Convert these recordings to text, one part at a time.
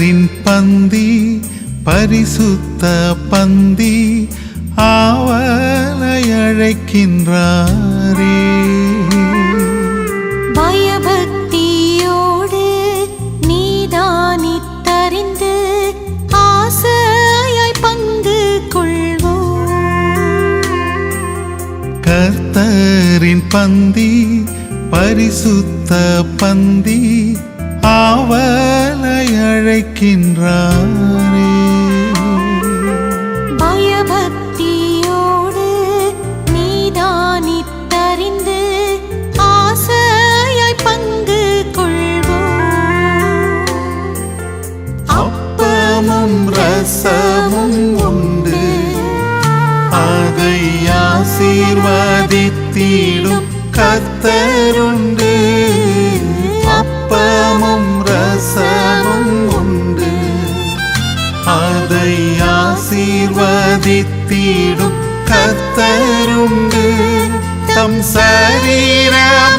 கர்த்தரின் பந்தி பரிசுத்த பந்தி ஆவலை அழைக்கின்றாரே. பயபக்தியோடு நீதானித்தறிந்து ஆசையாய் பங்கு கொள்வோம். கர்த்தரின் பந்தி பரிசுத்த பந்தி ஆவலை அழைக்கின்றாரே பயபக்தியோடு நீதானித்தறிந்து ஆசையாய் பங்கு கொள்வோம். அப்பமும் ரசமும் உண்டு. அதை ஆசீர்வதித்திடும் கர்த்தருண்டு ஆசீர்வதித்திடும் கர்த்தருண்டு தம் சரீரமாய்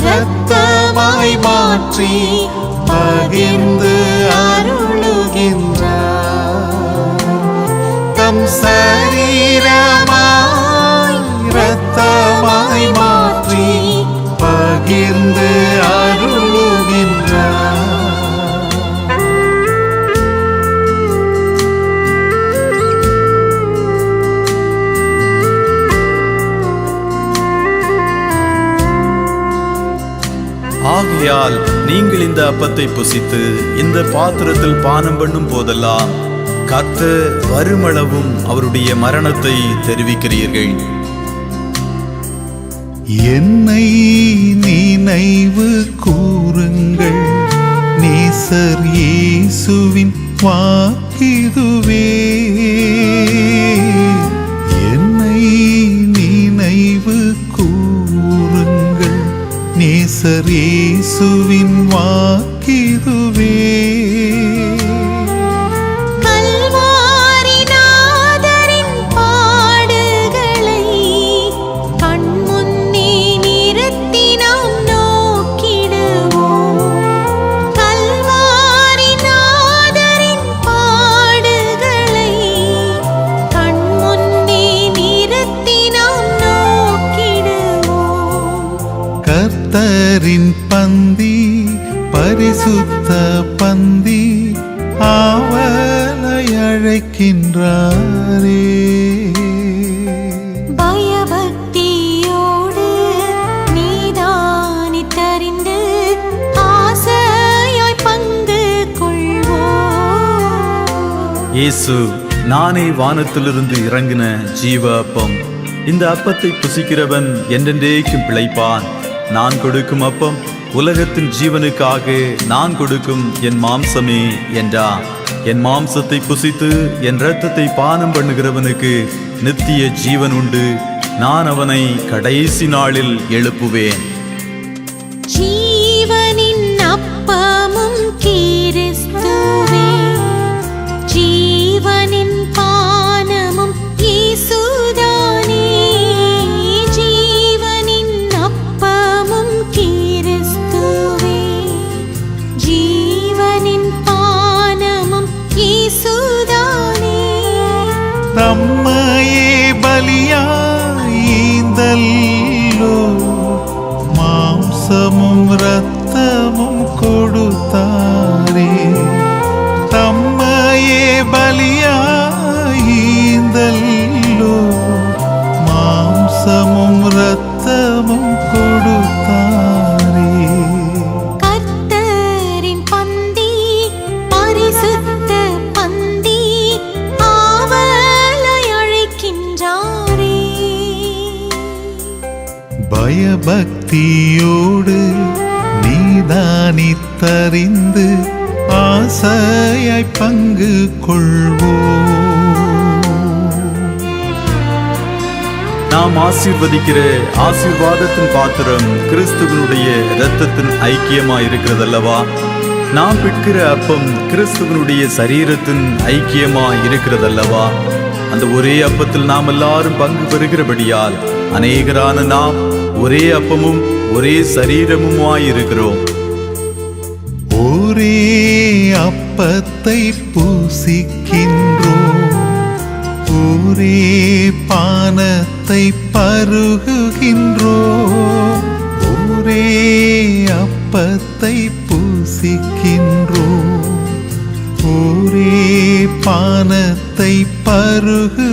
இரத்தமாய் மாற்றி பகிர்ந்து அருளுகின்றார் தம் சரீரமாய் ஆகையால் நீங்கள் இந்த அப்பத்தை புசித்து இந்த பாத்திரத்தில் பானம் பண்ணும் போதெல்லாம் கத்த வருமளவும் அவருடைய மரணத்தை தெரிவிக்கிறீர்கள். என்னை நினைவு கூறுங்கள். நேசர் இயேசுவின் வாக்கிதுவே. நேசர் இயேசுவின் வாக்கிதுவே. கர்த்தரின் பந்தி பரிசுத்த பந்தி ஆவலை அழைக்கின்றாரே. இயேசு நானே வானத்திலிருந்து இறங்கின ஜீவ அப்பம். இந்த அப்பத்தை புசிக்கிறவன் என்றென்றேக்கும் பிழைப்பான். நான் கொடுக்கும் அப்பம் உலகத்தின் ஜீவனுக்காக நான் கொடுக்கும் என் மாம்சமே என்றா. என் மாம்சத்தை புசித்து என் இரத்தத்தை பானம் பண்ணுகிறவனுக்கு நித்திய ஜீவன் உண்டு. நான் அவனை கடைசி நாளில் எழுப்புவேன். ஜீவனின் அப்பமும் கிறிஸ்துவே நம்மையே பலியாய்ந்தல்லோ. மாம்சமும் இரத்தமும் கொடுத்தாரே. தம்மையே பலியாய்ந்தல்லோ. மாம்சமும் பயபக்தியோடு நீதானித்தறிந்து ஆசையை பங்கு கொள்வோம். நாம் ஆசீர்வதிக்கிற ஆசீர்வாதத்தின் பாத்திரம் கிறிஸ்துவனுடைய இரத்தத்தின் ஐக்கியமா இருக்கிறதல்லவா நாம் பிற்கிற அப்பம் கிறிஸ்துவனுடைய சரீரத்தின் ஐக்கியமா இருக்கிறதல்லவா அந்த ஒரே அப்பத்தில் நாம் எல்லாரும் பங்கு பெறுகிறபடியால் அநேகரான நாம் ஒரே அப்பமும் ஒரே சரீரமுமாயிருக்கிறோம். ஒரே ஒரே அப்பத்தை பூசிக்கின்றோம். ஒரே பானத்தை பருகுகின்றோம். ஒரே அப்பத்தை பூசிக்கின்றோம். ஒரே பானத்தை பருகு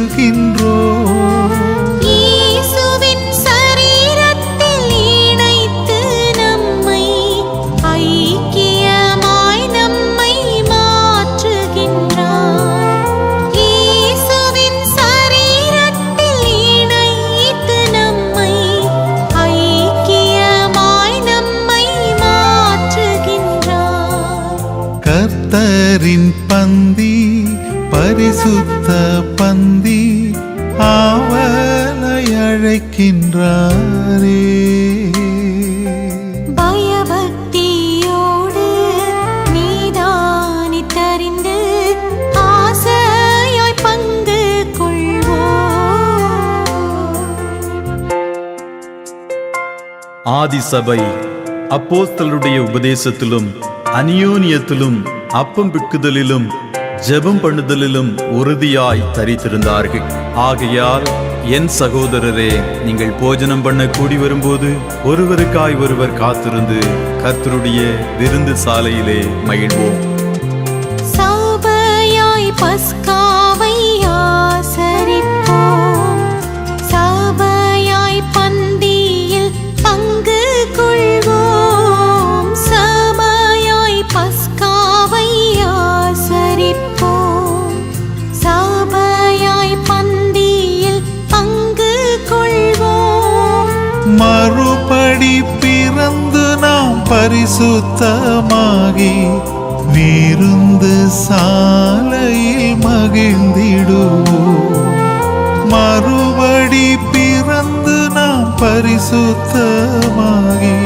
கர்த்தரின் பந்தி பரிசுத்த பந்தி ஆவலை அழைக்கின்றாரே. பயபக்தியோடு நீதானித்தறிந்து ஆசையாய் பங்கு கொள்வோம். ஆதி சபை அப்போஸ்தலருடைய உபதேசத்திலும் அநியோனியத்திலும் அப்பம் பிக்குதலிலும் ஜெபம் பண்ணுதலிலும் உறுதியாய் தரித்திருந்தார்கள். ஆகையால் என் சகோதரரே நீங்கள் போஜனம் பண்ண கூடி வரும்போது ஒருவருக்காய் ஒருவர் காத்திருந்து கர்த்தருடைய விருந்து சாலையிலே மகிழ்வோம். பிறந்து நாம் பரிசுத்தமாகி விருந்து சாலையில் மகிழ்ந்திடுவோம். மறுபடி பிறந்து நாம் பரிசுத்தமாகி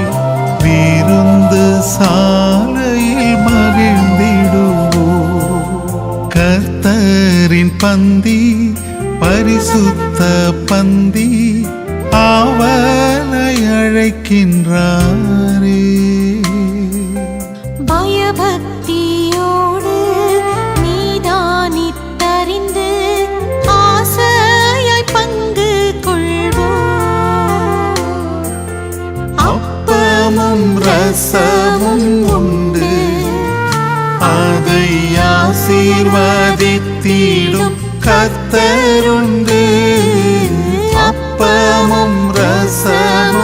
விருந்து சாலையில் மகிழ்ந்திடுவோம். கர்த்தரின் பந்தி பரிசுத்த பந்தி அவர் அழைக்கின்றாரே பயபக்தியோடு நீதானித்தறிந்து ஆசையாய் பங்கு கொள்வோம். அப்பமும் ரசமும் உண்டு. அதை ஆசீர்வதித்திடும் கத்தருண்டு அப்பமும் ரசமும்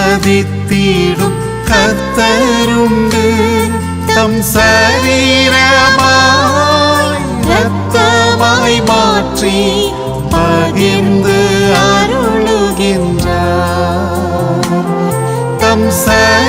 ஆசீர்வதித்திடும் கத்தருண்டு தம் சரீரமாய் இரத்தமாய் மாற்றி பகிர்ந்து அருளுகின்றார். தம் சரீரமாய்